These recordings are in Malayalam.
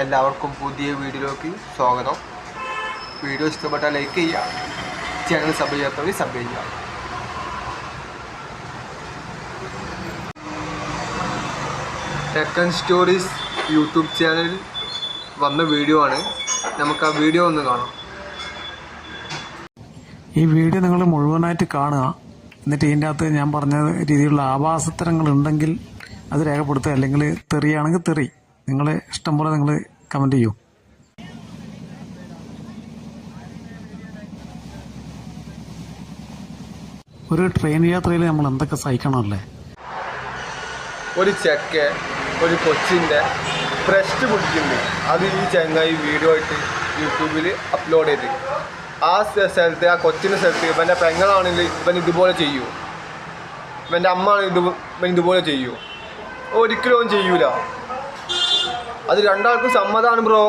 എല്ലാവർക്കും പുതിയ വീഡിയോയിലേക്ക് സ്വാഗതം. വീഡിയോ ഇഷ്ടപ്പെട്ടാൽ ലൈക്ക് ചെയ്യുക ചാനൽ സബ് ചെയ്യാത്തവർ സബ് ചെയ്യുക. ടെക്കൻ സ്റ്റോറീസ് യൂട്യൂബ് ചാനൽ വന്ന വീഡിയോ ആണ്. നമുക്ക് ആ വീഡിയോ ഒന്ന് കാണാം. ഈ വീഡിയോ നിങ്ങൾ മുഴുവനായിട്ട് കാണുക. എന്നിട്ട് ഇതിന്റെ അകത്ത് ഞാൻ പറഞ്ഞ രീതിയിലുള്ള ആഭാസത്തരങ്ങൾ ഉണ്ടെങ്കിൽ അത് രേഖപ്പെടുത്തുക. അല്ലെങ്കിൽ തെറിയാണെങ്കിൽ തെറി. നിങ്ങൾ ഇഷ്ടം പോലെ നിങ്ങൾ കമന്റ് ചെയ്യൂ. ഒരു ട്രെയിൻ യാത്രയിൽ നമ്മൾ എന്തൊക്കെ സഹിക്കണമല്ലേ ഒരു ചെക്ക് ഒരു കൊച്ചിന്റെ ഫ്രഷ് പിടിക്കുന്നു അത് ഈ ചങ്ങായി വീഡിയോ ആയിട്ട് യൂട്യൂബിൽ അപ്ലോഡ് ചെയ്ത്. ആ സ്ഥ- സ്ഥലത്ത് ആ കൊച്ചിന്റെ സ്ഥലത്ത് ഇവന്റെ പെങ്ങളാണെങ്കിൽ ഇവൻ ഇതുപോലെ ചെയ്യൂ. ഇവന്റെ അമ്മ ആണെങ്കിൽ ഇതുപോലെ ചെയ്യൂ. ഒരിക്കലും അവൻ ചെയ്യൂല. അത് രണ്ടാൾക്കും സമ്മതമാണ് ബ്രോ.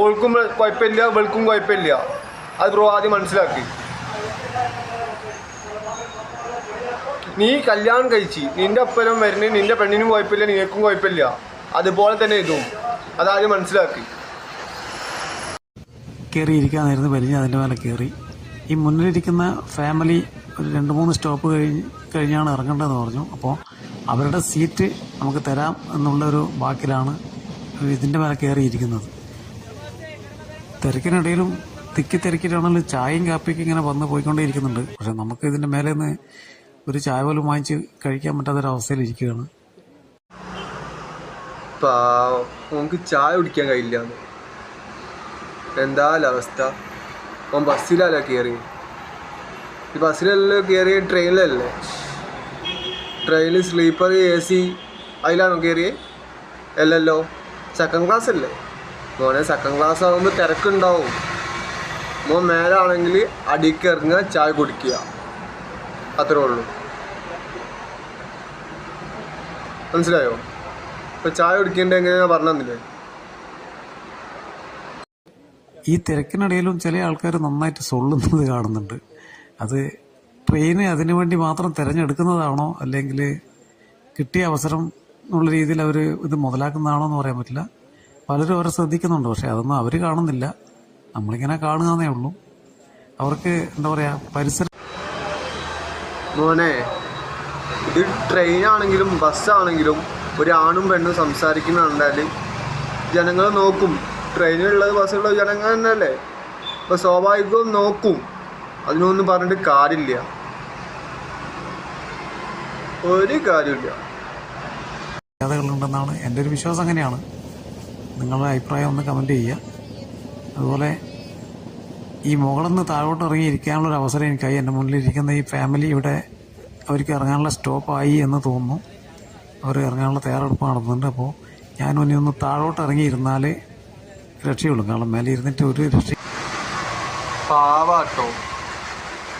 ഓൾക്കും കുഴപ്പമില്ല വെൾക്കും കുഴപ്പമില്ല. അത് ബ്രോ ആദ്യം മനസ്സിലാക്കി. നീ കല്യാണം കഴിച്ച് നിന്റെ അപ്പനും വരുന്ന നിന്റെ പെണ്ണിനും കുഴപ്പമില്ല നിനക്കും കുഴപ്പമില്ല. അതുപോലെ തന്നെ ഇതും. അതാദ്യം മനസ്സിലാക്കി. കയറിയിരിക്കാന്നായിരുന്നു വലിഞ്ഞ് അതിന്റെ മേലെ കയറി ഈ മുന്നിലിരിക്കുന്ന ഫാമിലി ഒരു രണ്ട് മൂന്ന് സ്റ്റോപ്പ് കഴിഞ്ഞ് കഴിഞ്ഞാണ് ഇറങ്ങേണ്ടതെന്ന് പറഞ്ഞു. അപ്പോൾ അവരുടെ സീറ്റ് നമുക്ക് തരാം എന്നുള്ളൊരു വാക്കിലാണ് ഇതിന്റെ മേലെ കയറിയിരിക്കുന്നത് തിരക്കിനിടയിലും തിക്കി തിരക്കിട്ടാണെങ്കിലും ചായയും കാപ്പിയൊക്കെ ഇങ്ങനെ വന്ന് പോയിക്കൊണ്ടേയിരിക്കുന്നുണ്ട്. പക്ഷെ നമുക്ക് ഇതിന്റെ മേലെ നിന്ന് ഒരു ചായ പോലും വാങ്ങിച്ച് കഴിക്കാൻ പറ്റാത്തൊരവസ്ഥയിൽ ഇരിക്കുകയാണ്. നമുക്ക് ചായ കുടിക്കാൻ കഴിയില്ല എന്താ അവസ്ഥ? ഓൻ ബസ്സിലല്ല കയറി ഈ ബസ്സിലല്ലോ കയറി ട്രെയിനിലല്ലേ? ട്രെയിനിൽ സ്ലീപ്പർ എ സി അതിലാണോ കയറിയേ അല്ലല്ലോ. സെക്കൻഡ് ക്ലാസ് അല്ലേ മോനെ സെക്കൻഡ് ക്ലാസ് ആകുമ്പോൾ തിരക്കുണ്ടാവും. മോൻ മേലാണെങ്കിൽ അടിക്ക് ഇറങ്ങുക ചായ കുടിക്കുക. അത്രേ ഉള്ളൂ. മനസ്സിലായോ? ഇപ്പൊ ചായ കുടിക്കേണ്ട എങ്ങനെയാ പറഞ്ഞു തന്നില്ലേ ഈ തിരക്കിനിടയിലും ചില ആൾക്കാർ നന്നായിട്ട് സൊള്ളുന്നത് കാണുന്നുണ്ട്. അത് ട്രെയിന് അതിനു വേണ്ടി മാത്രം തിരഞ്ഞെടുക്കുന്നതാണോ? അല്ലെങ്കിൽ കിട്ടിയ അവസരം എന്നുള്ള രീതിയിൽ അവർ ഇത് മുതലാക്കുന്നതാണോ എന്ന് പറയാൻ പറ്റില്ല. പലരും അവരെ ശ്രദ്ധിക്കുന്നുണ്ട്. പക്ഷേ അതൊന്നും അവർ കാണുന്നില്ല. നമ്മളിങ്ങനെ കാണുക എന്നേ ഉള്ളൂ. അവർക്ക് എന്താ പറയുക പരിസരം മോനെ ഇത് ട്രെയിനാണെങ്കിലും ബസ്സാണെങ്കിലും ഒരു ആണും പെണ്ണും സംസാരിക്കുന്നുണ്ടായാലും ജനങ്ങൾ നോക്കും. ട്രെയിനിലുള്ളത് ബസ്സിലുള്ളത് ജനങ്ങൾ തന്നെയല്ലേ? അപ്പോൾ സ്വാഭാവികവും നോക്കും. അതിനൊന്നും പറഞ്ഞിട്ട് കാര്യമില്ല. ഒരു കാര്യമില്ല മര്യാദകളുണ്ടെന്നാണ് എന്റെ ഒരു വിശ്വാസം അങ്ങനെയാണ്. നിങ്ങളുടെ അഭിപ്രായം ഒന്ന് കമന്റ് ചെയ്യുക. അതുപോലെ ഈ മുകളിൽ നിന്ന് താഴോട്ട് ഇറങ്ങി ഇരിക്കാനുള്ള ഒരു അവസരം എനിക്കായി. എന്റെ മുന്നിലിരിക്കുന്ന ഈ ഫാമിലി ഇവിടെ അവർക്ക് ഇറങ്ങാനുള്ള സ്റ്റോപ്പായി എന്ന് തോന്നുന്നു. അവർ ഇറങ്ങാനുള്ള തയ്യാറെടുപ്പ് നടത്തുന്നുണ്ട്. അപ്പോൾ ഞാൻ ഇനി ഒന്ന് താഴോട്ട് ഇറങ്ങിയിരുന്നാൽ രക്ഷയുള്ളൂ. കാരണം മേലെ ഇരുന്നിട്ട് ഒരു രക്ഷ പാവാട്ടോ.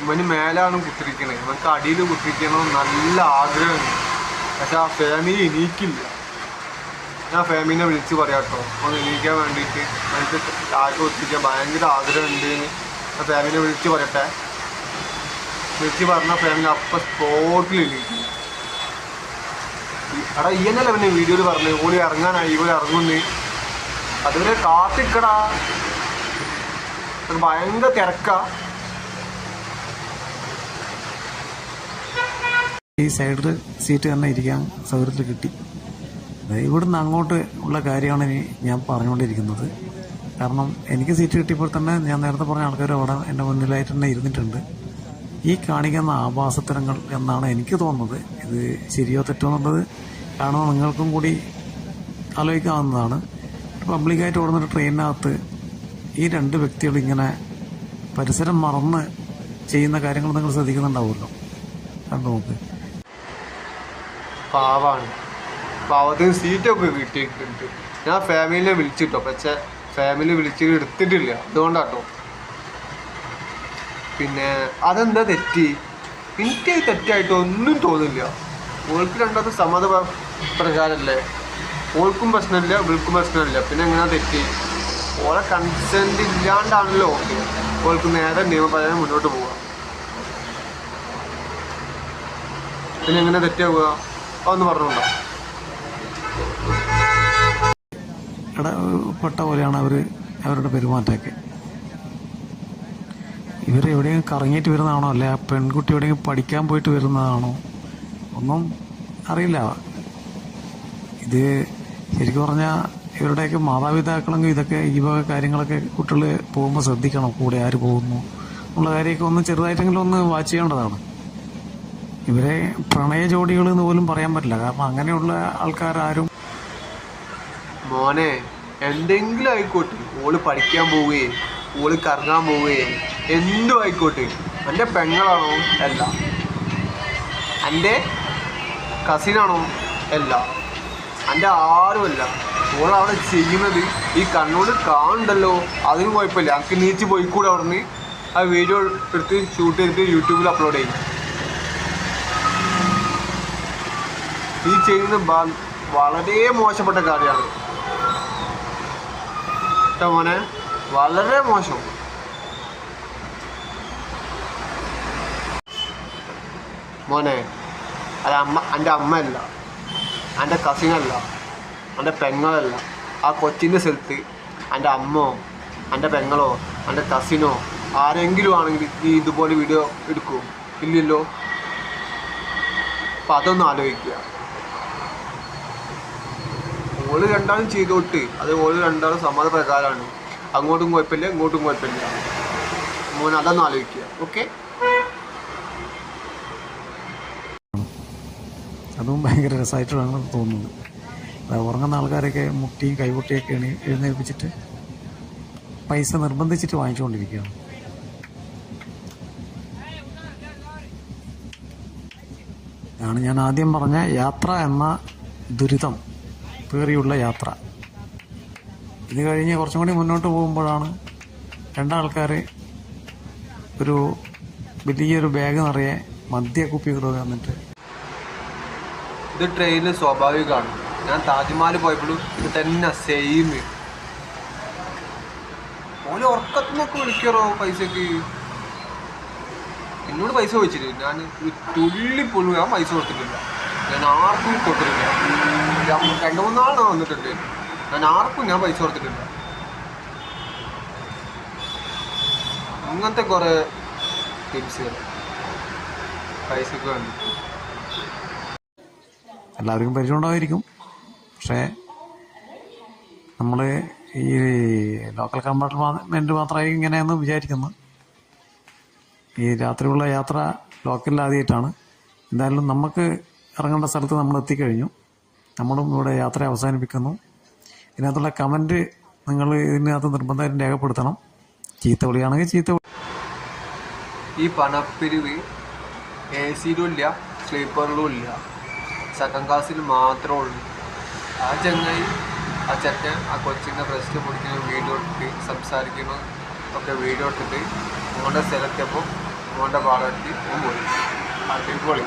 ഇവന് മേലാണ് കുത്തിരിക്കണേ. ഇവർക്ക് അടിയിൽ കുത്തിരിക്കണം നല്ല ആഗ്രഹമുണ്ട് പക്ഷെ ആ ഫാമിലി എണീക്കില്ല. ഞാൻ ഫാമിലിനെ വിളിച്ച് പറയാട്ടോ ഒന്ന് എണീക്കാൻ വേണ്ടിയിട്ട് എനിക്ക് ആർക്ക് ഒത്തിരിക്കാൻ ഭയങ്കര ആഗ്രഹമുണ്ട് ആ ഫാമിലിനെ വിളിച്ച് പറയട്ടെ. വിളിച്ച് പറഞ്ഞ ഫാമിലി അപ്പം സ്പോട്ടിൽ എണീക്കും. എടാ ഈ എന്നല്ല പിന്നെ വീഡിയോയിൽ പറഞ്ഞു ഓടി ഇറങ്ങാനായി ഓടി ഇറങ്ങുന്നു. അതുവരെ കാത്തിക്കടാ. ഭയങ്കര തിരക്കാ. ഈ സൈഡിൽ സീറ്റ് തന്നെ ഇരിക്കാൻ സൗകര്യത്തിൽ കിട്ടി. ഇവിടുന്ന് അങ്ങോട്ട് ഉള്ള കാര്യമാണ് ഇനി ഞാൻ പറഞ്ഞുകൊണ്ടിരിക്കുന്നത്. കാരണം എനിക്ക് സീറ്റ് കിട്ടിയപ്പോൾ തന്നെ ഞാൻ നേരത്തെ പറഞ്ഞ ആൾക്കാർ അവിടെ എന്റെ മുന്നിലായിട്ട് തന്നെ ഇരുന്നിട്ടുണ്ട്. ഈ കാണിക്കുന്ന ആഭാസത്തരങ്ങൾ എന്നാണ് എനിക്ക് തോന്നുന്നത്. ഇത് ശരിയോ തെറ്റോ എന്നുള്ളത് കാരണം നിങ്ങൾക്കും കൂടി ആലോചിക്കാവുന്നതാണ്. പബ്ലിക്കായിട്ട് ഓടുന്ന ഒരു ട്രെയിനിനകത്ത് ഈ രണ്ട് വ്യക്തികൾ ഇങ്ങനെ പരിസരം മറന്ന് ചെയ്യുന്ന കാര്യങ്ങൾ നിങ്ങൾ ശ്രദ്ധിക്കുന്നുണ്ടാവുമല്ലോ. കണ്ടു നോക്ക് പാവാണ്. പാവത്തിന് സീറ്റൊക്കെ കിട്ടിയിട്ടുണ്ട്. ഞാൻ ഫാമിലിനെ വിളിച്ചിട്ടോ. പക്ഷേ ഫാമിലി വിളിച്ചിട്ട് എടുത്തിട്ടില്ല. അതുകൊണ്ടാട്ടോ. പിന്നെ അതെന്താ തെറ്റി? എനിക്ക് തെറ്റായിട്ട് ഒന്നും തോന്നില്ല. ഓൾക്ക് രണ്ടാമത് സമ്മത പ്ര- പ്രകാരമല്ലേ ഓൾക്കും പ്രശ്നമില്ല ഇവൾക്കും പ്രശ്നമില്ല. പിന്നെ എങ്ങനെ തെറ്റി? ഓളെ കൺസെന്റ് ഇല്ലാണ്ടാണല്ലോ ഓൾക്ക്. നേരെ നിയമപ്രകാരം മുന്നോട്ട് പോവുക പിന്നെ എങ്ങനെ തെറ്റാവുക? അതൊന്ന് പറഞ്ഞുണ്ടോ പെട്ട പോലെയാണ് അവർ അവരുടെ പെരുമാറ്റമൊക്കെ. ഇവർ എവിടെയും കറങ്ങിയിട്ട് വരുന്നതാണോ? അല്ലെ പെൺകുട്ടി എവിടെയെങ്കിലും പഠിക്കാൻ പോയിട്ട് വരുന്നതാണോ? ഒന്നും അറിയില്ല. ഇത് ശരിക്കും പറഞ്ഞാൽ ഇവരുടെയൊക്കെ മാതാപിതാക്കളെങ്കിൽ ഇതൊക്കെ ഈ വക കാര്യങ്ങളൊക്കെ കുട്ടികൾ പോകുമ്പോൾ ശ്രദ്ധിക്കണം കൂടെ ആര് പോകുന്നു. എന്നുള്ള കാര്യമൊക്കെ ഒന്ന് ചെറുതായിട്ടെങ്കിലും ഒന്ന് വാച്ച് ചെയ്യേണ്ടതാണ്. ഇവരെ പ്രണയ ജോഡികൾ എന്ന് പോലും പറയാൻ പറ്റില്ല. കാരണം അങ്ങനെയുള്ള ആൾക്കാരാരും മോനെ എന്തെങ്കിലും ആയിക്കോട്ടെ. ഓൾ പഠിക്കാൻ പോവുകയെ ഓൾ കറങ്ങാൻ പോവുകയെ എന്തും ആയിക്കോട്ടെ. എന്റെ പെങ്ങളാണോ? അല്ല. എന്റെ കസിനാണോ അല്ല. എന്റെ ആരുമല്ല ഓൾ ചെയ്യുന്നത് ഈ കണ്ണോട് കാണുണ്ടല്ലോ അതിന് കുഴപ്പമില്ല. എനിക്ക് നീച്ച് പോയിക്കൂടെ അവിടെ നിന്ന് ആ വീഡിയോ എടുത്ത് ഷൂട്ട് ചെയ്തിട്ട് യൂട്യൂബിൽ അപ്ലോഡ് ചെയ്യും. ഈ ചെയ്യുന്ന വളരെ മോശപ്പെട്ട കാര്യമാണ്. കേട്ടോ മോനെ വളരെ മോശം. മോനെ അത് അമ്മ എന്റെ അമ്മയല്ല എന്റെ കസിനല്ല എന്റെ പെങ്ങളല്ല ആ കൊച്ചിന്റെ സ്ഥലത്ത് എന്റെ അമ്മോ എന്റെ പെങ്ങളോ എന്റെ കസിനോ ആരെങ്കിലും ആണെങ്കിൽ ഈ ഇതുപോലെ വീഡിയോ എടുക്കുമോ ഇല്ലല്ലോ? അപ്പം അതൊന്ന് ആലോചിക്കുക. ഓൾ രണ്ടാളും ചെയ്തോട്ട് അത് ഓൾ രണ്ടാളും സമ്മതപ്രകാരമാണ്. അങ്ങോട്ടും കുഴപ്പമില്ല ഇങ്ങോട്ടും കുഴപ്പമില്ല. മോൻ അതൊന്നും ആലോചിക്കുക. ഓക്കെ അതും ഭയങ്കര രസമായിട്ടാണ് തോന്നുന്നത് ഉറങ്ങുന്ന ആൾക്കാരൊക്കെ മുട്ടിയും കൈപൊട്ടിയൊക്കെ എണി എഴുന്നേൽപ്പിച്ചിട്ട് പൈസ നിർബന്ധിച്ചിട്ട് വാങ്ങിച്ചുകൊണ്ടിരിക്കുകയാണ്. ആണ് ഞാൻ ആദ്യം പറഞ്ഞ യാത്ര എന്ന ദുരിതം. പേറിയുള്ള യാത്ര. ഇത് കഴിഞ്ഞ് കുറച്ചും കൂടി മുന്നോട്ട് പോകുമ്പോഴാണ് രണ്ടാൾക്കാർ ഒരു വലിയൊരു ബാഗ് നിറയെ മദ്യക്കുപ്പികൾ വന്നിട്ട് ഇത് ട്രെയിനിൽ സ്വാഭാവികമാണ്. ഞാൻ താജ്മഹൽ പോയപ്പോഴും ഇത് തന്നെ സെയിം ഓൽ ഉറക്കത്തിനൊക്കെ വിളിക്കാറോ പൈസക്ക്? എന്നോട് പൈസ ചോദിച്ചിട്ട്. ഞാൻ ഒരു തുള്ളി പോലും ഞാൻ പൈസ കൊടുത്തിട്ടില്ല. ഞാൻ ആർക്കും കൊടുത്തിട്ടില്ല. രണ്ട് മൂന്നാളാണ് വന്നിട്ടുണ്ട്. ഞാൻ ആർക്കും ഞാൻ പൈസ കൊടുത്തിട്ടില്ല. അങ്ങനത്തെ കുറേ ടിപ്സുകൾ പൈസക്ക് വേണ്ടി. എല്ലാവർക്കും പരിചയം പരിചയമുണ്ടായിരിക്കും പക്ഷേ നമ്മൾ ഈ ലോക്കൽ കമ്പാർട്ട്മെന്റ് മാത്രമായി ഇങ്ങനെയെന്ന് വിചാരിക്കുന്നു. ഈ രാത്രിയുള്ള യാത്ര ലോക്കലിൽ ആദ്യമായിട്ടാണ് എന്തായാലും നമുക്ക് ഇറങ്ങേണ്ട സ്ഥലത്ത് നമ്മൾ എത്തിക്കഴിഞ്ഞു നമ്മളും ഇവിടെ യാത്ര അവസാനിപ്പിക്കുന്നു. ഇതിനകത്തുള്ള കമന്റ് നിങ്ങൾ ഇതിനകത്ത് നിർബന്ധമായിട്ടും രേഖപ്പെടുത്തണം. ചീത്ത വിളിയാണെങ്കിൽ ചീത്ത ഈ പണപ്പിരിവ് എ സിയിലും ഇല്ല സ്ലീപ്പറിലും ഇല്ല സെക്കൻഡ് ക്ലാസ്സിൽ മാത്രമേ ഉള്ളൂ. ആ ചങ്ങായി ആ ചെക്കൻ ആ കൊച്ചിന്റെ ബ്രസ്റ്റ് പൊടിക്കുന്ന വീഡിയോ ഇട്ട് സംസാരിക്കുന്നു. ഒക്കെ വീഡിയോ ഇട്ടിട്ട് മോന്റെ സ്ഥലത്തെപ്പോൾ മോന്റെ പാടത്തിൽ പോയി. അടിപൊളി.